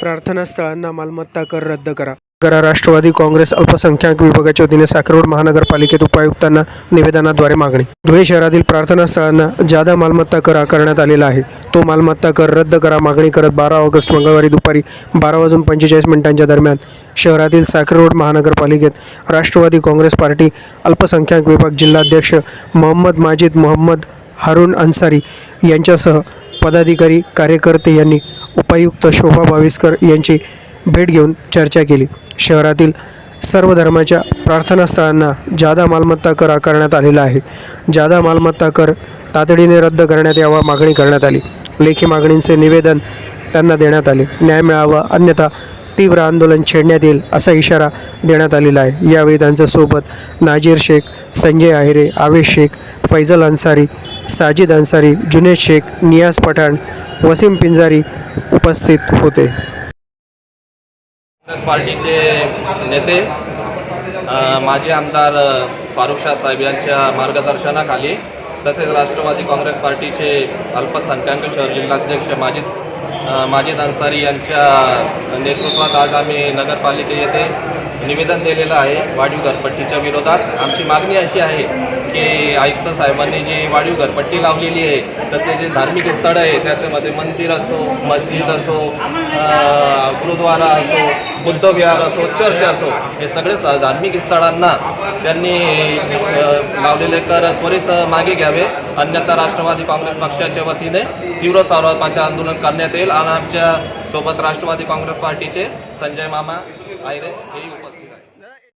प्रार्थना स्थळांना मालमत्ता कर रद्द करा. करा राष्ट्रवादी काँग्रेस अल्पसंख्याक विभागाच्या वतीने साखरवड महानगरपालिकेत उपायुक्तांना निवेदनाद्वारे मागणी. धुळे शहरातील प्रार्थना स्थळांना जादा मालमत्ता कर आकारण्यात आलेला आहे. तो मालमत्ता कर रद्द करा मागणी करत बारा ऑगस्ट मंगळवारी दुपारी बारा वाजून पंचेचाळीस मिनिटांच्या दरम्यान शहरातील साखरवड महानगरपालिकेत राष्ट्रवादी काँग्रेस पार्टी अल्पसंख्याक विभाग जिल्हाध्यक्ष मोहम्मद माजिद मोहम्मद हारून अन्सारी यांच्यासह पदाधिकारी कार्यकर्ते यांनी उपायुक्त शोभा भाविस्कर यांची भेट घेऊन चर्चा केली. शहरातील सर्व धर्माच्या प्रार्थनास्थळांना जादा मालमत्ता कर आकारण्यात आलेला आहे. जादा मालमत्ता कर तातडीने रद्द करण्यात यावा मागणी करण्यात आली. लेखी मागणींचे निवेदन त्यांना देण्यात आले. न्याय मिळावा अन्यथा तीव्र आंदोलन छेडण्यात येईल असा इशारा देण्यात आलेला आहे. यावेळी त्यांच्यासोबत नाजीर शेख संजय आहिरे आवेश शेख फैजल अन्सारी साजिद अन्सारी जुनेद शेख नियाज पठाण वसीम पिंजारी उपस्थित होते. काँग्रेस पार्टीचे नेते माजी आमदार फारुख शाह साहेब यांच्या मार्गदर्शनाखाली तसेच राष्ट्रवादी काँग्रेस पार्टीचे अल्पसंख्याक शहर जिल्हाध्यक्ष माजी माजिद अन्सारी यांच्या नेतृत्वात आज आम्ही नगरपालिके येथे निवेदन दिलेलं आहे वाढीव घरपट्टीच्या विरोधात. आमची मागणी अशी आहे की आयुक्त साहेबांनी जी वाढीव घरपट्टी लावलेली आहे तर ते जे धार्मिक स्थळं आहे त्याच्यामध्ये मंदिर असो मस्जिद असो गुरुद्वारा असो बुद्धविहार असो चर्च असो हे सगळे धार्मिक स्थळांना त्यांनी लावलेले कर त्वरित मागे घ्यावे. अन्यथा राष्ट्रवादी काँग्रेस पक्षाच्या वतीने तीव्र स्वरूपाचे आंदोलन करण्यात येईल. आणि आमच्यासोबत राष्ट्रवादी काँग्रेस पार्टीचे संजय मामा आयरे हेही उपस्थित